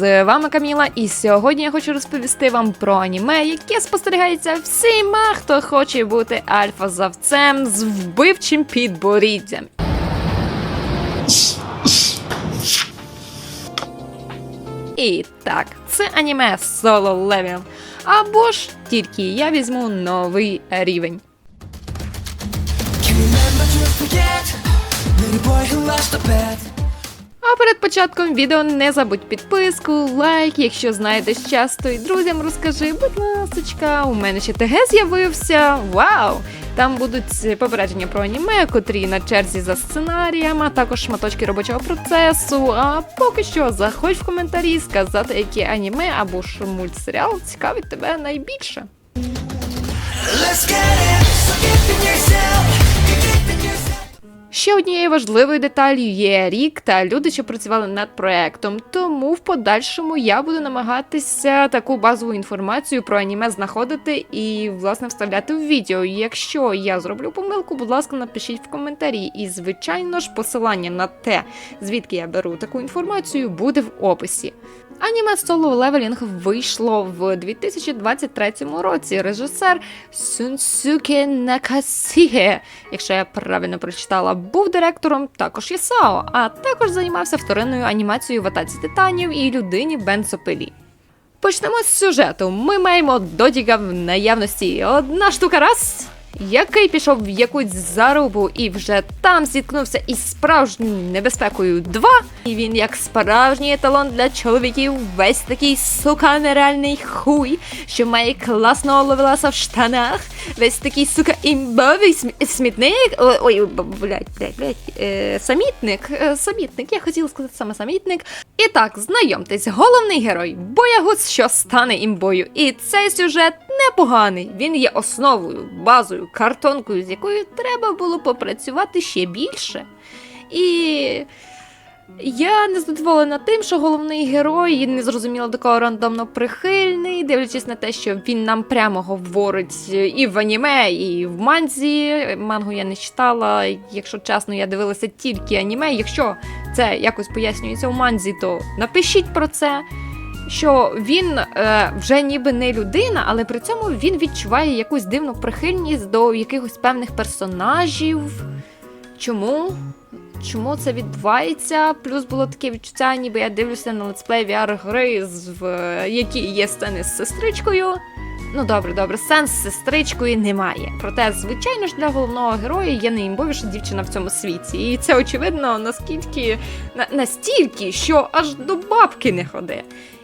з вами Каміла, і сьогодні я хочу розповісти вам про аніме, яке спостерігається всіма, хто хоче бути альфа-завцем з вбивчим підборіддям. І так, це аніме Solo Level. Або ж тільки я візьму новий рівень. Can А перед початком відео не забудь підписку, лайк, якщо знайдеш часто, і друзям розкажи, будь ласочка, у мене ще ТГ з'явився. Вау! Там будуть попередження про аніме, котрі на черзі за сценарієм, а також шматочки робочого процесу. А поки що заходь в коментарі сказати, яке аніме або ж мультсеріал цікавить тебе найбільше. Let's get it. Ще однією важливою деталлю є рік та люди, що працювали над проектом. Тому в подальшому я буду намагатися таку базову інформацію про аніме знаходити і власне вставляти в відео. Якщо я зроблю помилку, будь ласка, напишіть в коментарі. І звичайно ж, посилання на те, звідки я беру таку інформацію, буде в описі. Аніме Solo Leveling вийшло в 2023 році. Режисер Сунсуке Накасіге, якщо я правильно прочитала, був директором також Єсао, а також займався вторинною анімацією в атаці титанів і людині бензопилі. Почнемо з сюжету. Ми маємо Додіга в наявності. Одна штука раз. Який пішов в якусь зарубу і вже там зіткнувся із справжньою небезпекою. Два. І він, як справжній еталон для чоловіків, весь такий сука нереальний хуй, що має класного ловеласа в штанах, весь такий сука імбовий смі- смітник. Ой, ой, б- блядь, блядь, блядь, е, самітник, е, самітник. Я хотіла сказати саме самітник. І так, знайомтесь, головний герой боягуз, що стане імбою. І цей сюжет непоганий. Він є основою, базою, картонкою, з якою треба було попрацювати ще більше. І я не задоволена тим, що головний герой не зрозуміло до кого рандомно прихильний, дивлячись на те, що він нам прямо говорить і в аніме, і в манзі. Мангу я не читала. Якщо чесно, я дивилася тільки аніме. Якщо це якось пояснюється в манзі, то напишіть про це. Що він е, вже ніби не людина, але при цьому він відчуває якусь дивну прихильність до якихось певних персонажів. Чому? Чому це відбувається? Плюс було таке відчуття, ніби я дивлюся на летсплей VR гри, з- в якій є сцени з сестричкою. Ну добре, добре, сенс з сестричкою немає. Проте, звичайно ж, для головного героя є найімбовіша дівчина в цьому світі. І це очевидно наскільки на, настільки, що аж до бабки не ходи.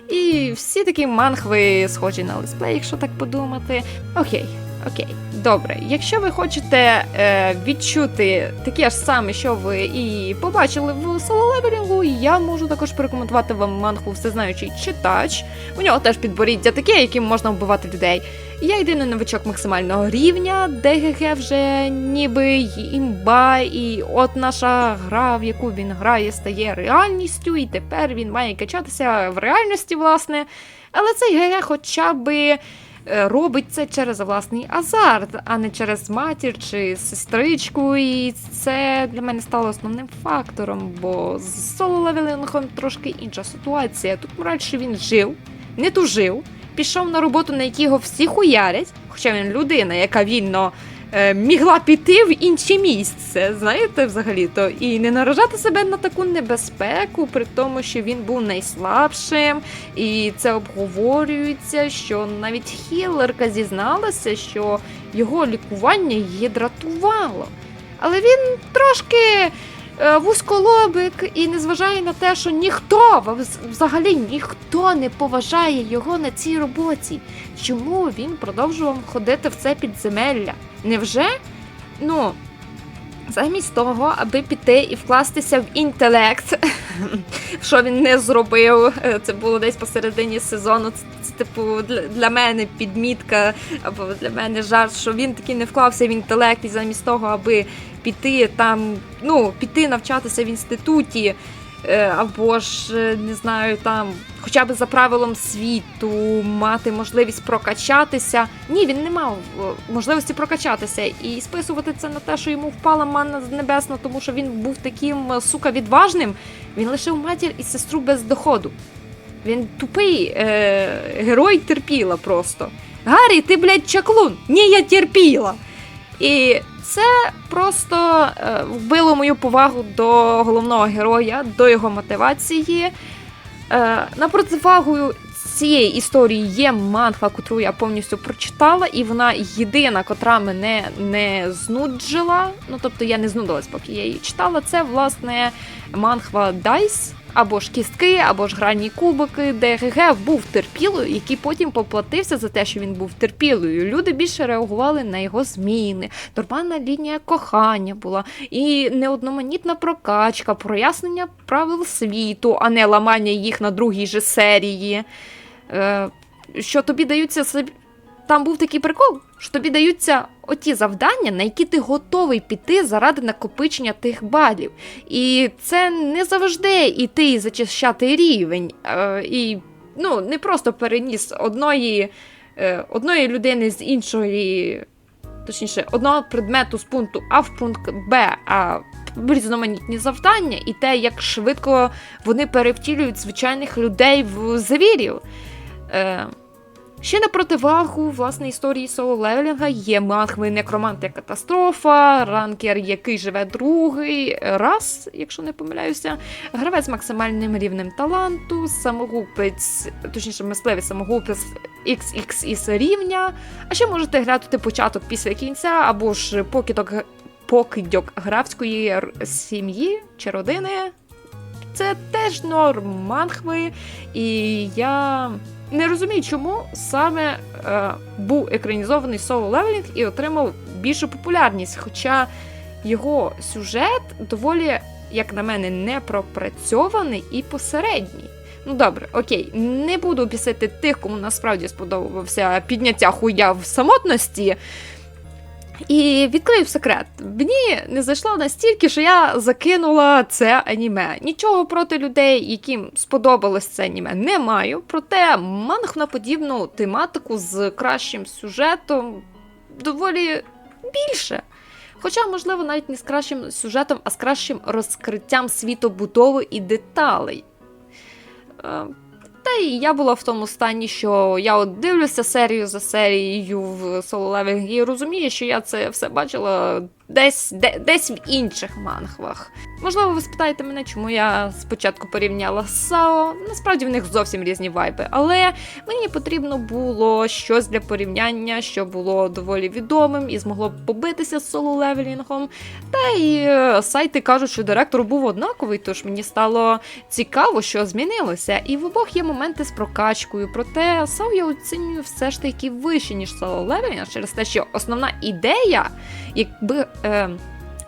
І всі такі манхви схожі на летсплей, якщо так подумати. Окей, окей, добре. Якщо ви хочете е, відчути таке ж саме, що ви і побачили в соло-левелінгу, я можу також порекомендувати вам манхву всезнаючий читач. У нього теж підборіддя таке, яким можна вбивати людей. Я єдиний новичок максимального рівня, ДГГ вже ніби імба, і от наша гра, в яку він грає, стає реальністю, і тепер він має качатися в реальності, власне. Але цей ГГ хоча би робить це через власний азарт, а не через матір чи сестричку. І це для мене стало основним фактором, бо з соло-левелингом трошки інша ситуація. Тут радше він жив, не тужив, пішов на роботу, на якій його всі хуярять, хоча він людина, яка вільно. Е, Мігла піти в інше місце, знаєте, взагалі-то, і не наражати себе на таку небезпеку, при тому, що він був найслабшим, і це обговорюється, що навіть хілерка зізналася, що його лікування її дратувало. Але він трошки е, вузьколобик і не зважає на те, що ніхто, взагалі ніхто не поважає його на цій роботі. Чому він продовжував ходити в це підземелля? Невже? Ну, замість того, аби піти і вкластися в інтелект, що він не зробив, е, це було десь посередині сезону. Це, типу, для, мене підмітка, або для мене жарт, що він таки не вклався в інтелект, і замість того, аби піти там, ну, піти навчатися в інституті, або ж е, не знаю, там, хоча б за правилом світу, мати можливість прокачатися. Ні, він не мав е, можливості прокачатися і списувати це на те, що йому впала манна небесна, тому що він був таким е, сука відважним. Він лишив матір і сестру без доходу. Він тупий е, герой терпіла просто. Гаррі, ти, блядь, чаклун! Ні, я терпіла. І це просто е, вбило мою повагу до головного героя, до його мотивації. Е, на противагу цієї історії є манхва, котру я повністю прочитала, і вона єдина, котра мене не знуджила. Ну тобто я не знудилась, поки я її читала. Це власне манхва Дайс. Або ж кістки, або ж гранні кубики, де ГГ був терпілою, який потім поплатився за те, що він був терпілою. Люди більше реагували на його зміни. Нормальна лінія кохання була, і неодноманітна прокачка, прояснення правил світу, а не ламання їх на другій же серії. Е, що тобі даються. Там був такий прикол, що тобі даються оті завдання, на які ти готовий піти заради накопичення тих балів. І це не завжди іти і зачищати рівень. Е, і ну, не просто переніс одної, е, одної людини з іншої, точніше, одного предмету з пункту А в пункт Б, а різноманітні завдання, і те, як швидко вони перевтілюють звичайних людей в звірів. Е, Ще на противагу власне історії соло левелінга є махви Некромант і катастрофа, ранкер, який живе другий раз, якщо не помиляюся, гравець з максимальним рівнем таланту, самогубець, точніше, мисливець самогубець XX із рівня. А ще можете грати початок після кінця, або ж покидок, покидьок графської сім'ї чи родини. Це теж норм манхви, і я не розумію, чому саме е, був екранізований соло левелінг і отримав більшу популярність. Хоча його сюжет доволі, як на мене, не пропрацьований і посередній. Ну добре, окей, не буду бісити тих, кому насправді сподобався підняття хуя в самотності. І відкрию секрет. Мені не зайшло настільки, що я закинула це аніме. Нічого проти людей, яким сподобалось це аніме, не маю. Проте манг на подібну тематику з кращим сюжетом доволі більше. Хоча, можливо, навіть не з кращим сюжетом, а з кращим розкриттям світобудови і деталей. Та і я була в тому стані, що я от дивлюся серію за серією в Leveling і розумію, що я це все бачила десь, де, десь в інших манхвах. Можливо, ви спитаєте мене, чому я спочатку порівняла з САО. Насправді в них зовсім різні вайби, але мені потрібно було щось для порівняння, що було доволі відомим і змогло побитися з соло левелінгом. Та й е, сайти кажуть, що директор був однаковий, тож мені стало цікаво, що змінилося. І в обох є моменти з прокачкою. Проте САО я оцінюю все ж таки вище, ніж соло левелінг, через те, що основна ідея, якби. Е,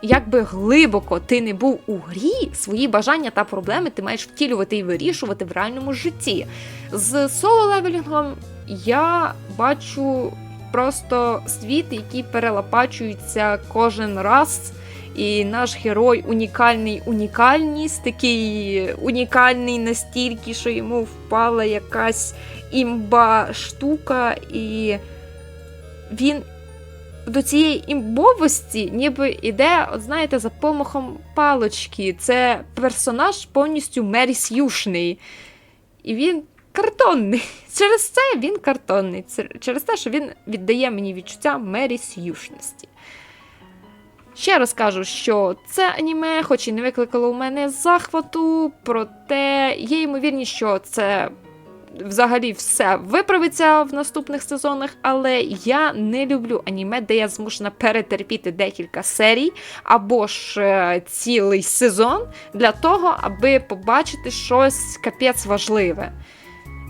як би глибоко ти не був у грі, свої бажання та проблеми ти маєш втілювати і вирішувати в реальному житті. З соло левелінгом я бачу просто світ, який перелапачується кожен раз. І наш герой унікальний унікальність, такий унікальний настільки, що йому впала якась імба штука, і він до цієї імбовості ніби іде, от знаєте, за помахом палочки. Це персонаж повністю Мері С'юшний. І він картонний. Через це він картонний. Через те, що він віддає мені відчуття Мері С'юшності. Ще раз кажу, що це аніме, хоч і не викликало у мене захвату, проте є ймовірність, що це взагалі все виправиться в наступних сезонах, але я не люблю аніме, де я змушена перетерпіти декілька серій або ж е, цілий сезон для того, аби побачити щось капець важливе.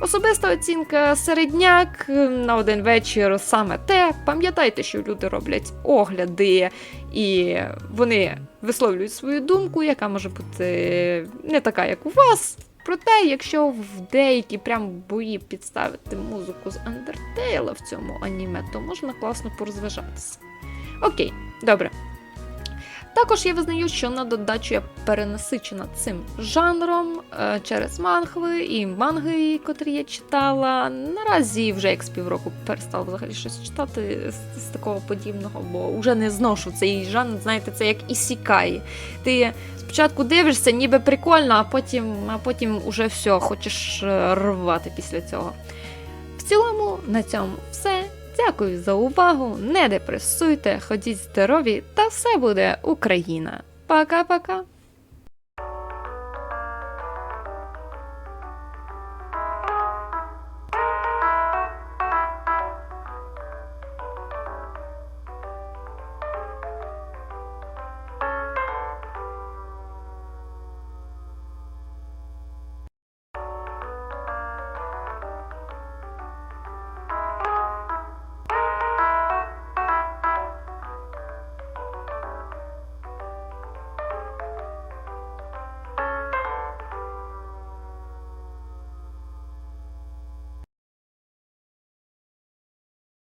Особиста оцінка середняк на один вечір саме те. Пам'ятайте, що люди роблять огляди, і вони висловлюють свою думку, яка може бути не така, як у вас. Проте, якщо в деякі прям бої підставити музику з Undertale в цьому аніме, то можна класно порозважатися. Окей, добре. Також я визнаю, що на додачу я перенасичена цим жанром е, через мангви і манги, котрі я читала. Наразі вже як з півроку перестала взагалі щось читати з, з такого подібного, бо вже не зношу цей жанр. Знаєте, це як ісікай. Ти спочатку дивишся, ніби прикольно, а потім, а потім уже все, хочеш е, рвати після цього. В цілому, на цьому все. Дякую за увагу. Не депресуйте, ходіть здорові, та все буде Україна. Пока-пока.